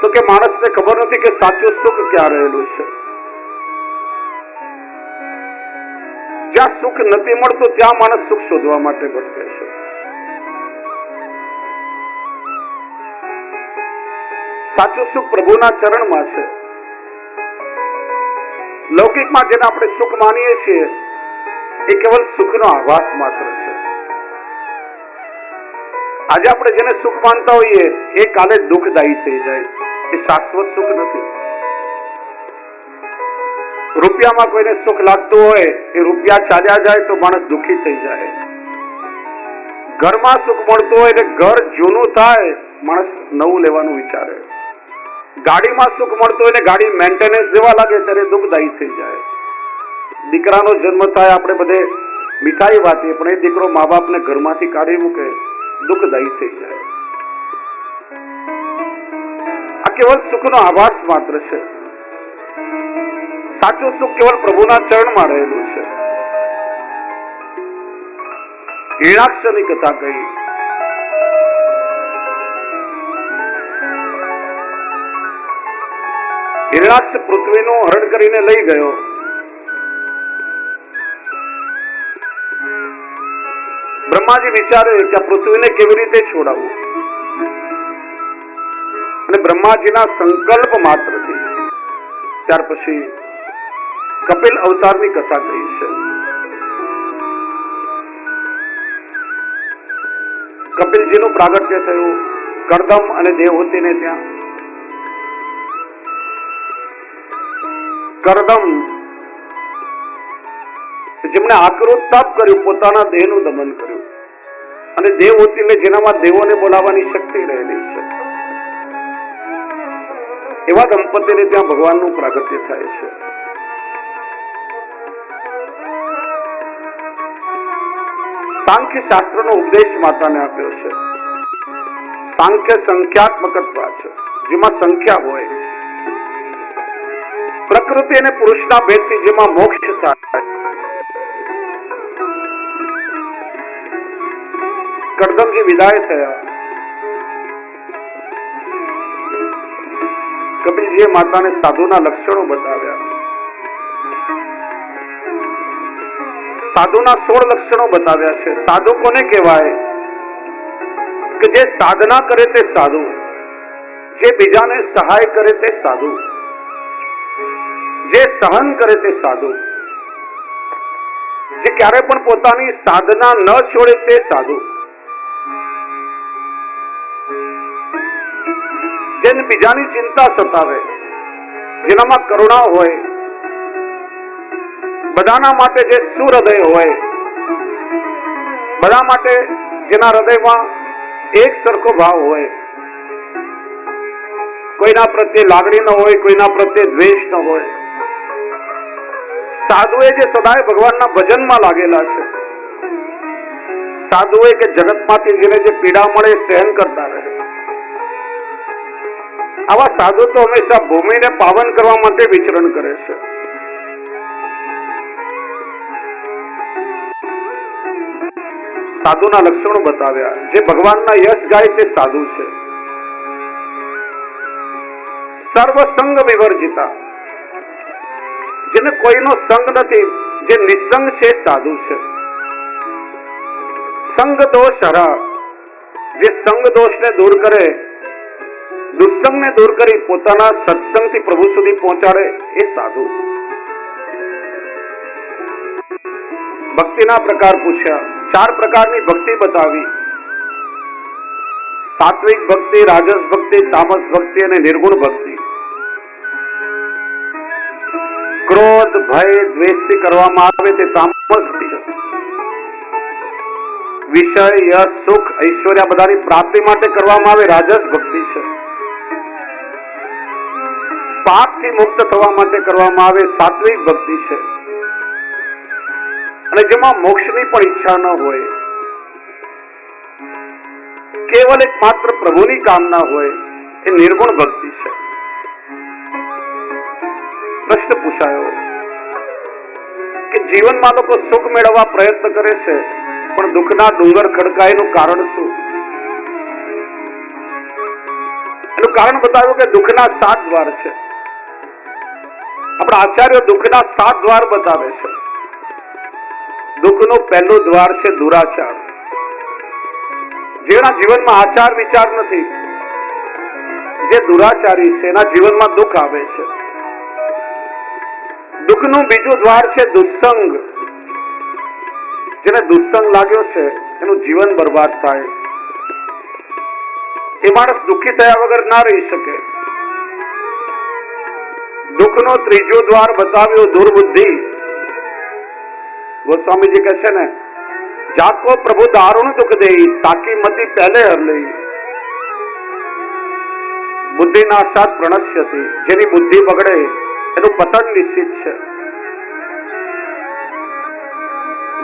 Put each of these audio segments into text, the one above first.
તો કે માણસને ખબર નથી કે સાચું સુખ ક્યાં રહેલું છે. જ્યાં સુખ નથી મળતું, ત્યાં માણસ સુખ શોધવા માટે ભટકે છે. સાચું સુખ પ્રભુના ચરણમાં છે. લૌકિકમાં જેને આપણે સુખ માનીએ છીએ, એ કેવલ સુખનો આભાસ માત્ર છે. આજે આપણે જેને સુખ માનતા હોઈએ, એ કાલે દુઃખદાયી થઈ જાય. એ શાશ્વત સુખ નથી. રૂપિયામાં કોઈને સુખ લાગતું હોય, એ રૂપિયા ચાલ્યા જાય તો માણસ દુખી થઈ જાય. ઘરમાં સુખ મળતું હોય એટલે ઘર જૂનું થાય, માણસ નવું લેવાનું વિચારે. ગાડીમાં સુખ મળતું હોય ને ગાડી મેન્ટેનન્સ જેવા લાગે ત્યારે દુઃખદાયી થઈ જાય. દીકરાનો જન્મ થાય, આપણે બધે મીઠાઈ વાતીએ પણ એ દીકરો મા બાપને ઘરમાંથી કાઢી મૂકે, દુઃખદાયી થઈ જાય. કેવલ સુખનો આભાસ માત્ર છે સાચું સુખ કેવલ પ્રભુના ચરણમાં રહેલું છે હિરણાક્ષની કથા કહી હિરણાક્ષ પૃથ્વીનું હરણ કરીને લઈ ગયો બ્રહ્માજી વિચારે કે પૃથ્વીને કેવી રીતે છોડાવવું અને બ્રહ્માજીના સંકલ્પ માત્રથી. ત્યાર પછી કપિલ અવતારની કથા કહી છે. કપિલજીનું પ્રાગટ્ય થયું કરદમ અને દેવહૂતિને ત્યાં. કરદમ, જેમણે આક્રોતાપ કર્યું, પોતાના દેહનું દમન કર્યું. અને દેવહૂતિને જેનામાં દેવોને બોલાવવાની શક્તિ રહેલી છે. એવા દંપતીને ત્યાં ભગવાનનું પ્રાગટ્ય થાય છે. સાંખ્ય શાસ્ત્રનો ઉપદેશ માતાને આપ્યો છે. સાંખ્ય સંખ્યાત્મકત્વ છે. જેમાં સંખ્યા હોય. પ્રકૃતિ અને પુરુષના ભેદથી જેમાં મોક્ષ થાય. કરદમજી વિદાય થયા. કપિલજીએ માતાને સાધુના લક્ષણો બતાવ્યા. સાધુના સોળ લક્ષણો બતાવ્યા છે. સાધુ કોને કહેવાય? કે જે સાધના કરે તે સાધુ, જે બીજાને સહાય કરે તે સાધુ, જે સહન કરે તે સાધુ, જે ક્યારે પણ પોતાની સાધના ન છોડે તે સાધુ. જેને બીજાની ચિંતા સતાવે, જેનામાં કરુણા હોય, બધાના માટે જે સુહૃદય હોય, બધા માટે જેના હૃદયમાં એક સરખો ભાવ હોય, કોઈના પ્રત્યે લાગણી ન હોય, કોઈના પ્રત્યે દ્વેષ ન હોય. સાધુએ જે સદાય ભગવાનના ભજનમાં લાગેલા છે, સાધુએ કે જગતમાંથી જેને જે પીડા મળે સહન કરતા રહે. આવા સાધુ તો હંમેશા ભૂમિને પાવન કરવા માટે વિચરણ કરે છે. સાધુના લક્ષણો બતાવ્યા. જે ભગવાનના યશ ગાય તે સાધુ છે. સર્વસંગ વિવર્જિતા. જેને કોઈનો સંગ નથી, જે નિસંગ છે સાધુ છે. સંગ દોષ હરા. જે સંગ દોષને દૂર કરે દુસ્સંગને દૂર કરી પોતાના સત્સંગથી પ્રભુ સુધી પહોંચાડે એ સાધુ. ભક્તિના પ્રકાર પૂછ્યા. ચાર પ્રકારની ભક્તિ બતાવી. સાત્વિક ભક્તિ, રાજસ ભક્તિ, તામસ ભક્તિ અને નિર્ગુણ ભક્તિ. ક્રોધ, ભય, દ્વેષથી કરવામાં આવે તે તામસ ભક્તિ વિષય, યશ, સુખ, ઐશ્વર્ય બધાની પ્રાપ્તિ માટે કરવામાં આવે રાજસ ભક્તિ છે. પાપથી મુક્ત થવા માટે કરવામાં આવે સાત્વિક ભક્તિ છે. અને જેમાં મોક્ષની પણ ઈચ્છા ન હોય, કેવલ એક માત્ર પ્રભુની કામના હોય, એ નિર્ગુણ ભક્તિ છે. પ્રશ્ન પૂછાયો કે જીવનમાં લોકો સુખ મેળવવા પ્રયત્ન કરે છે, પણ દુઃખના ડુંગર ખડકાયનું કારણ શું? એનું કારણ બતાવ્યું કે દુઃખના સાત દ્વાર છે. આપણા આચાર્ય દુઃખના સાત દ્વાર બતાવે છે. દુઃખનો પહેલું દ્વાર છે દુરાચાર. જેના જીવનમાં આચાર વિચાર નથી. જે દુરાચારી છે, એના જીવનમાં દુઃખ આવે છે. દુઃખનું બીજું દ્વાર છે દુસ્સંગ જેને દુસ્સંગ લાગ્યો છે, એનું જીવન બરબાદ થાય. એ માણસ દુઃખી થયા વગર ના રહી શકે. દુઃખનો ત્રીજો દ્વાર બતાવ્યો દુર્બુદ્ધિ. ગોસ્વામીજી કહે છે ને, જાકો પ્રભુ દારૂણ દુઃખ દે તાકી મતી પહેલે હર લઈ. બુદ્ધિના સાથ પ્રણશ્યતી જેની બુદ્ધિ બગડે, એનું પતન નિશ્ચિત છે.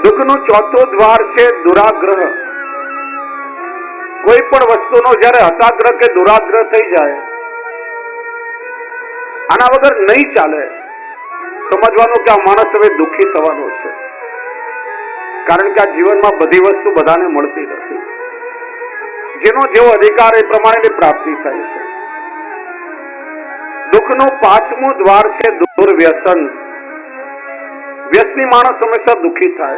દુઃખનું ચોથું દ્વાર છે દુરાગ્રહ. કોઈ પણ વસ્તુનો જ્યારે હતાગ્રહ કે દુરાગ્રહ થઈ જાય આના વગર નહીં ચાલે. સમજવાનું કે આ માણસ હવે દુઃખી થવાનો છે. કારણ કે આ જીવનમાં બધી વસ્તુ બધાને મળતી નથી. જેનો જેવો અધિકાર એ પ્રમાણેની પ્રાપ્તિ થાય છે. દુઃખનું પાંચમું દ્વાર છે દુર્વ્યસન વ્યસની માણસ હંમેશા દુઃખી થાય.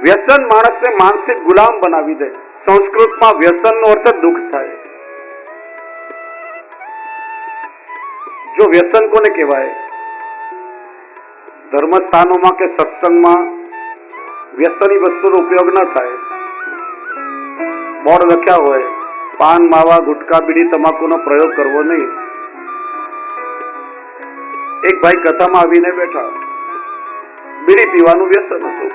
વ્યસન માણસને માનસિક ગુલામ બનાવી દે. સંસ્કૃતમાં વ્યસનનો અર્થ દુઃખ થાય. જો વ્યસન કોને કહેવાય? ધર્મસ્થાનોમાં કે સત્સંગમાં વ્યસની વસ્તુનો ઉપયોગ ન થાય. બોર્ડ લખ્યા હોય, પાન, માવા, ગુટકા, બીડી, તમાકુનો પ્રયોગ કરવો નહીં. એક ભાઈ કથામાં આવીને બેઠા. બીડી પીવાનું વ્યસન હતું.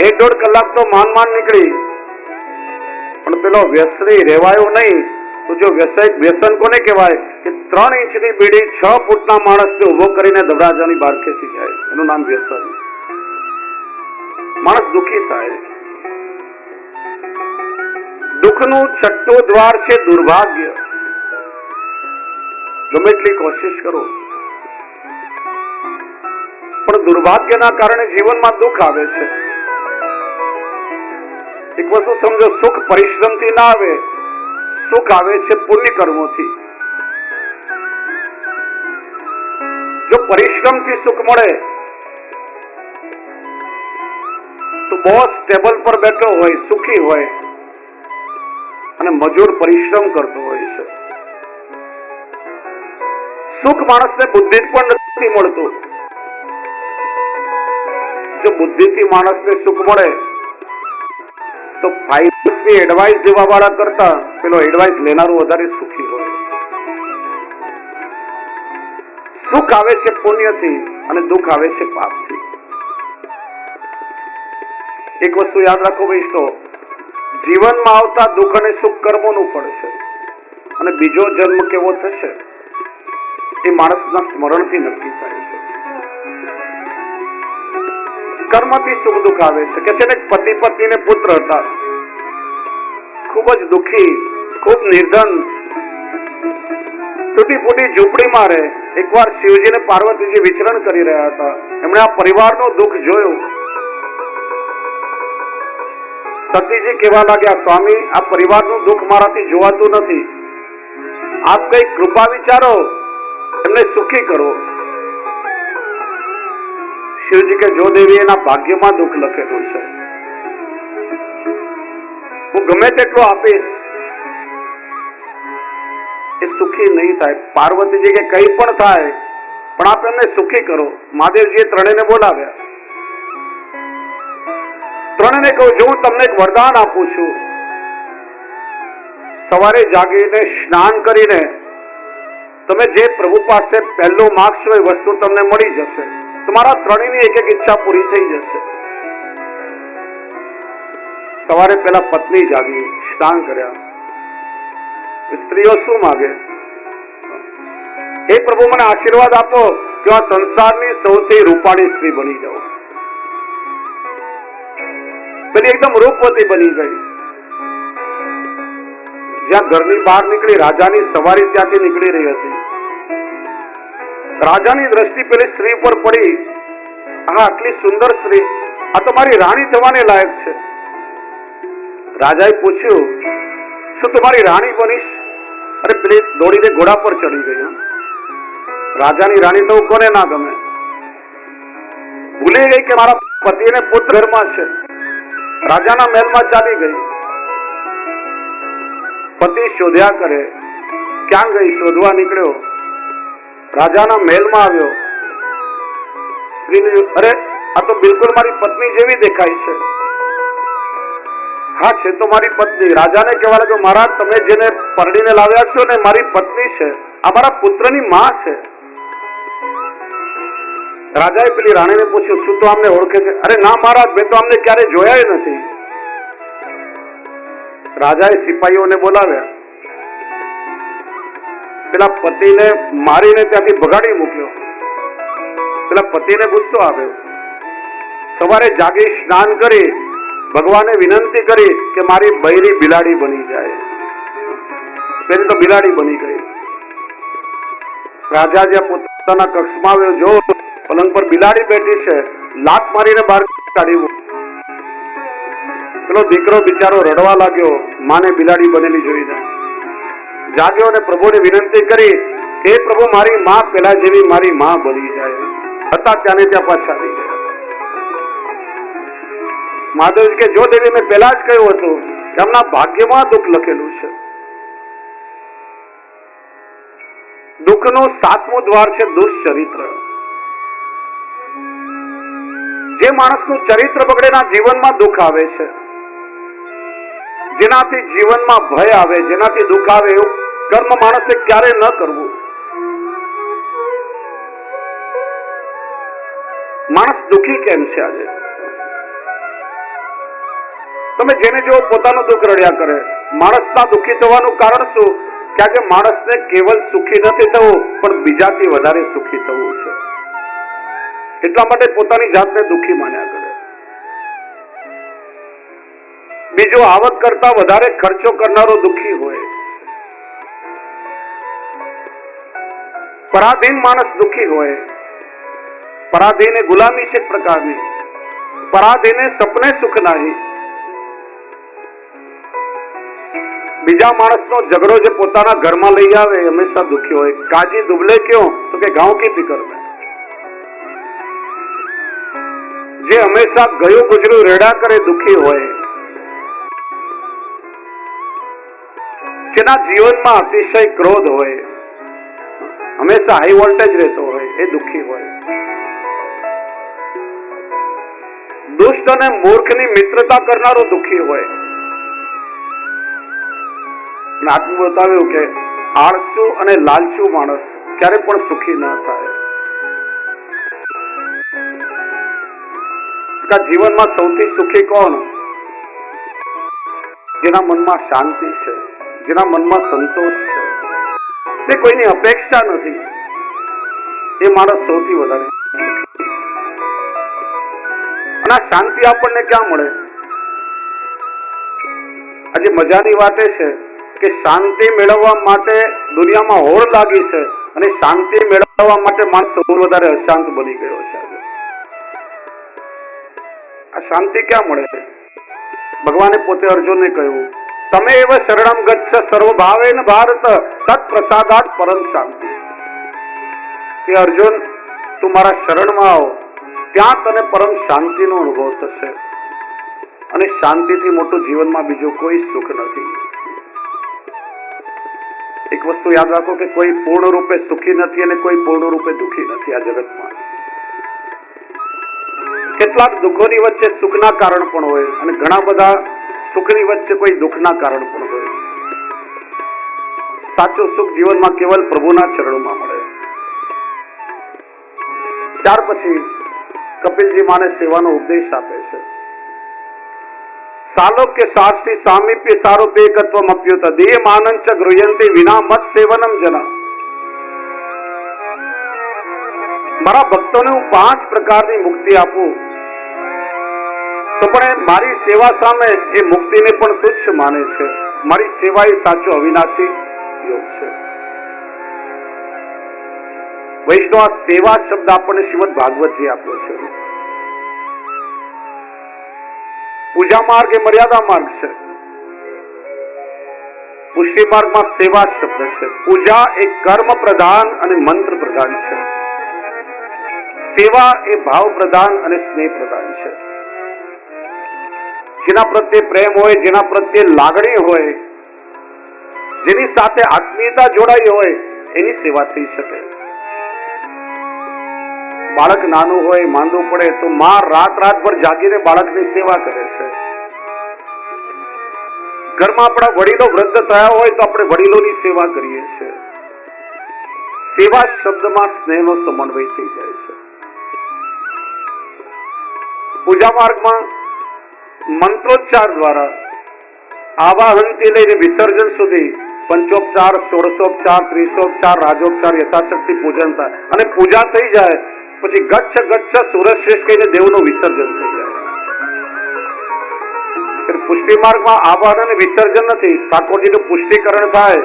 એક દોઢ કલાક તો માન માન નીકળી. પણ પેલો વ્યસની રહેવાયો નહીં. તો જો વ્યસન વ્યસન કોને કહેવાય? કે ત્રણ ઇંચની બીડી છ ફૂટના માણસને ઊભો કરીને દબડાજાની બહાર ખેંચી જાય એનું નામ વ્યસન. માણસ દુઃખી થાય. દુઃખનું છઠ્ઠું દ્વાર છે દુર્ભાગ્ય. ગમે એટલી કોશિશ કરો. પણ દુર્ભાગ્યના કારણે જીવનમાં દુઃખ આવે છે. એક વસ્તુ સમજો, સુખ પરિશ્રમથી ના આવે. સુખ આવે છે પુણ્ય કર્મોથી જો પરિશ્રમથી સુખ મળે, તો બોસ ટેબલ પર બેઠો હોય, સુખી હોય અને મજૂર પરિશ્રમ કરતો હોય છે. સુખ માણસને બુદ્ધિ પણ નથી મળતું. જો બુદ્ધિથી માણસને સુખ મળે, તો ફાઇનાન્સની એડવાઇસ દેવા વાળા કરતા પેલો એડવાઇસ લેનારું વધારે સુખી હોય. સુખ આવે છે પુણ્યથી અને દુઃખ આવે છે પાપથી. એક વસ્તુ યાદ રાખો વૈષ્ણવ જીવનમાં આવતા દુઃખ અને સુખ કર્મોનું પડશે અને બીજો જન્મ કેવો થશે? એ માણસના સ્મરણથી નક્કી થાય છે. કર્મથી સુખ દુઃખ આવે છે. કે છે ને, પતિ, પત્ની ને પુત્ર હતા ખૂબ જ દુઃખી, ખૂબ નિર્ધન તૂટી ફૂટી ઝૂંપડીમાં રહે. એકવાર શિવજી અને પાર્વતીજી વિચરણ કરી રહ્યા હતા. એમણે આ પરિવારનું દુઃખ જોયું. સતીજી કહેવા લાગ્યા, સ્વામી, આ પરિવારનું દુઃખ મારાથી જોવાતું નથી. આપ કઈ કૃપા વિચારો, એમને સુખી કરો. શિવજી કે, જો દેવી એના ભાગ્યમાં દુઃખ લખેલું છે, હું ગમે તેટલું આપીશ એ સુખી નહીં થાય. પાર્વતીજી કે કઈ પણ થાય, પણ આપ એમને સુખી કરો. મહાદેવજીએ ત્રણેયને બોલાવ્યા. ત્રણેયને કહું, જો હું તમને એક વરદાન આપું છું. સવારે જાગીને સ્નાન કરીને તમે જે પ્રભુ પાસે પહેલો માગશો એ વસ્તુ તમને મળી જશે. તમારા ત્રણેયની એક એક ઈચ્છા પૂરી થઈ જશે. સવારે પહેલા પત્ની જાગી, સ્નાન કર્યા. સ્ત્રીઓ શું માગે? હે પ્રભુ, મને આશીર્વાદ આપો કે આ સંસારની સૌથી રૂપાળી સ્ત્રી બની જાઉં. પેલી એકદમ રૂપવતી બની ગઈ. જ્યાં ઘરની બહાર નીકળી રાજાની સવારી ત્યાંથી નીકળી રહી હતી. રાજાની દ્રષ્ટિ પેલી સ્ત્રી પર પડી. આ આટલી સુંદર સ્ત્રી. આ તો મારી રાણી થવાને લાયક છે. રાજાએ પૂછ્યું, શું તમારી રાણી બનીશ? અરે દોડીને ઘોડા પર ચડી ગઈ રાજાની રાણી તો કોને ના ગમે? ભૂલી ગઈ કે મારા પતિને પુત્ર ઘરમાં છે. રાજાના મહેલમાં ચાલી ગઈ. પતિ શોધ્યા કરે, ક્યાં ગઈ? શોધવા નીકળ્યો. રાજાના મહેલમાં આવ્યો. સ્ત્રીને અરે, આ તો બિલકુલ મારી પત્ની જેવી દેખાય છે. હા, છે તો મારી પત્ની. રાજાને કહેવા લાગ્યો મહારાજ, તમે જેને પરણીને લાવ્યા છો ને મારી પત્ની છે, આ મારા પુત્રની માં છે. રાજાએ પેલી રાણીને પૂછ્યું, શું તો આમને ઓળખે છે? અરે ના મહારાજ, મેં તો આમને ક્યારે જોયા નથી. રાજાએ સિપાહીઓને બોલાવ્યા. પેલા પતિને મારીને ત્યાંથી ભગાડી મૂક્યો. પેલા પતિને ગુસ્સો આવ્યો. સવારે જાગી સ્નાન કરી ભગવાને વિનંતી કરી કે મારી બૈરી બિલાડી બની જાય. પેલી તો બિલાડી બની ગઈ. રાજા જે પોતાના કક્ષમાં આવ્યો, જો પલંગ પર બિલાડી બેઠી છે, લાત મારીને બહાર કાઢી પેલો દીકરો બિચારો રડવા લાગ્યો, માને બિલાડી બનેલી જોઈને જાગ્યો અને પ્રભુને વિનંતી કરી, હે પ્રભુ, મારી માં પેલા જેવી મારી માં બની જાય. હતા ત્યાંને ત્યાં પાછા આવી ગયા. મહાદેવ કે, જો દેવી મેં પેલા જ કહ્યું હતું કે એમના ભાગ્યમાં દુઃખ લખેલું છે. દુઃખનું સાતમું દ્વાર છે દુષ્ચરિત્ર. જે માણસનું ચરિત્ર બગડેના જીવનમાં દુઃખ આવે છે, જેનાથી જીવનમાં ભય આવે, જેનાથી દુઃખ આવે એવું કર્મ માણસે ક્યારે ન કરવું. માણસ દુઃખી કેમ છે આજે? તમે જેને જો પોતાનું દુઃખ રડ્યા કરે. માણસના દુઃખી થવાનું કારણ શું? કે આજે માણસને કેવલ સુખી નથી થવું, પણ બીજાથી વધારે સુખી થવું છે. એટલા માટે પોતાની જાતને દુઃખી માન્યા કરે. બીજો આવક કરતા વધારે ખર્ચો કરનારો દુઃખી હોય. પરાધીન માણસ દુઃખી હોય. પરાધીને ગુલામી છે પ્રકારની. પરાધીને સપને સુખ નહીં. બીજા માણસનો ઝઘડો જે પોતાના ઘરમાં લઈ આવે હંમેશા દુઃખી હોય. કાજી દુબલે ક્યો? તો કે ગાંવ કી ફિકર મેં. જે હંમેશા ગયું ગુજરું, રેડા કરે, દુખી હોય. જેના જીવનમાં અતિશય ક્રોધ હોય, હંમેશા હાઈ વોલ્ટેજ રહેતો હોય, એ દુઃખી હોય. દુષ્ટ અને મૂર્ખની મિત્રતા કરનારો દુઃખી હોય. અને આત્મ બતાવ્યું કે, આળસુ અને લાલચુ માણસ ક્યારે પણ સુખી ન થાય. જીવનમાં સૌથી સુખી કોણ? જેના મનમાં શાંતિ છે, જેના મનમાં સંતોષ છે. તે કોઈની અપેક્ષા નથી. એ માણસ સૌથી વધારે અને શાંતિ આપણને ક્યાં મળે? આજે મજાની વાત છે. કે શાંતિ મેળવવા માટે દુનિયામાં હોડ લાગી છે અને શાંતિ મેળવવા માટે માણસ સૌ વધારે અશાંત બની ગયો છે આ શાંતિ ક્યાં મળે? છે ભગવાને પોતે અર્જુનને કહ્યું, તમે એવા શરણમ ગચ્છ સર્વ ને ભારત તત પ્રસાદાત પરમ શાંતિ. કે અર્જુન, તું મારા શરણમાં આવો, ત્યાં તને પરમ શાંતિનો અનુભવ થશે. અને શાંતિથી મોટું જીવનમાં બીજું કોઈ સુખ નથી. એક વસ્તુ યાદ રાખો કે કોઈ પૂર્ણ રૂપે સુખી નથી અને કોઈ પૂર્ણ રૂપે દુઃખી નથી આ જગતમાં. કેટલાક દુઃખોની વચ્ચે સુખના કારણ પણ હોય અને ઘણા બધા સુખની વચ્ચે કોઈ દુઃખના કારણ પણ હોય. સાચું સુખ જીવનમાં કેવલ પ્રભુના ચરણોમાં મળે. ત્યાર પછી કપિલજી માને સેવાનો ઉપદેશ આપે છે. સાલોક્ય શાસ્ત્રી સામીપ્ય સારૂપેકત્વમ અપ્યુત દેહ માનંચ ગૃહ્યંતિ વિના મત સેવનમ જના મારા ભક્તોને હું પાંચ પ્રકારની મુક્તિ આપું. તો પણ મારી સેવા સામે એ મુક્તિને પણ તુચ્છ માને છે. મારી સેવા એ સાચો અવિનાશી યોગ છે. વૈષ્ણવ સેવા શબ્દ આપણને શ્રીમદ ભાગવતજી આપ્યો છે. પૂજા માર્ગ એ મર્યાદા માર્ગ છે. પુષ્ટિ માર્ગમાં સેવા શબ્દ છે. પૂજા એ કર્મ પ્રધાન અને મંત્ર પ્રધાન છે. સેવા એ ભાવ પ્રધાન અને સ્નેહ પ્રધાન છે. જેના પ્રત્યે પ્રેમ હોય, જેના પ્રત્યે લાગણી હોય, જેની સાથે આત્મીયતા જોડાઈ હોય, એની સેવા થઈ શકે. બાળક નાનું હોય, માંદું પડે, તો માં રાત રાતભર જાગીને બાળકની સેવા કરે છે. ઘરમાં આપણા વડીલો વૃદ્ધ થયા હોય, તો આપણે વડીલોની સેવા કરીએ છીએ. સેવા શબ્દમાં સ્નેહનો સમન્વય થઈ જાય છે. પૂજા માર્ગમાં મંત્રોચ્ચાર દ્વારા આવાહનથી લઈને વિસર્જન સુધી પંચોપચાર, સોળસોપચાર, ત્રીસોપચાર, રાજોપચાર યથાશક્તિ પૂજન થાય અને પૂજા થઈ જાય પછી ગચ્છ ગચ્છ સુરશ્રેષ્ઠ કહીને દેવનું વિસર્જન થઈ જાય. પુષ્ટિ માર્ગમાં આવાહન અને વિસર્જન નથી. ઠાકોરજીનું પુષ્ટિકરણ થાય